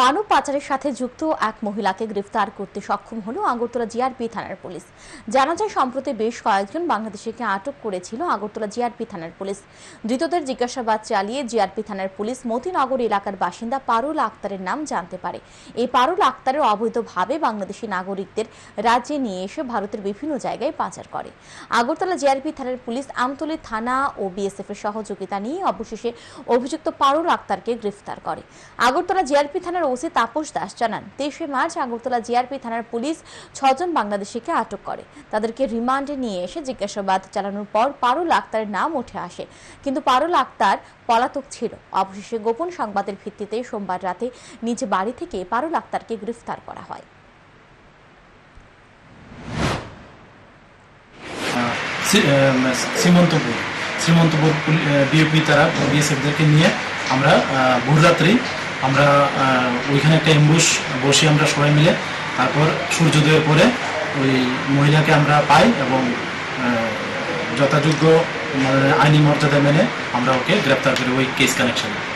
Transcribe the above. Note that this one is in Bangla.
মানব পাচারের সাথে যুক্ত এক মহিলাকে গ্রেফতার করতে সক্ষম হল আগরতলা জিআরপি থানার পুলিশ। জানা যায়, সম্প্রতি বেশ কয়েকজন বাংলাদেশিকে আটক করেছিল আগরতলা জিআরপি থানার পুলিশ। ধৃতদের জিজ্ঞাসাবাদ চালিয়ে জিআরপি থানার পুলিশ মতিনগর এলাকার বাসিন্দা পারুল আক্তারের নাম জানতে পারে। এই পারুল আক্তারের অবৈধভাবে বাংলাদেশি নাগরিকদের রাজ্যে নিয়ে এসে ভারতের বিভিন্ন জায়গায় পাচার করে। আগরতলা জিআরপি থানার পুলিশ আমতলী থানা ও বিএসএফ এর সহযোগিতা নিয়ে অবশেষে অভিযুক্ত পারুল আক্তারকে গ্রেফতার করে। আগরতলা জিআরপি থানার ওসি তাপস দাস জানান তেইশে মার্চ আগরতলা জিআরপি থানার পুলিশ ছজন বাংলাদেশিকে আটক করে। তাদেরকে রিমান্ডে নিয়ে এসে জিজ্ঞাসাবাদ চালানোর পর পারুল আক্তারের নাম উঠে আসে। কিন্তু পারুল আক্তার পলাতক ছিল। অবশেষে গোপন সংবাদের ভিত্তিতে সোমবার রাতে নিজ বাড়ি থেকে পারুল আক্তারকে গ্রেফতার করা হয়। শ্রীমন্তপুর শ্রীমন্তপুর বিএপি তারা বিএসএফদেরকে নিয়ে আমরা আহ, ভোররাত্রি আমরা ওইখানে একটা এম্বুস বসে আমরা সবাই মিলে, তারপর সূর্যোদয়ের পরে ওই মহিলাকে আমরা পাই এবং যথাযোগ্য মানে আইনি মর্যাদা মেনে আমরা ওকে গ্রেপ্তার করি ওই কেস কানেকশনে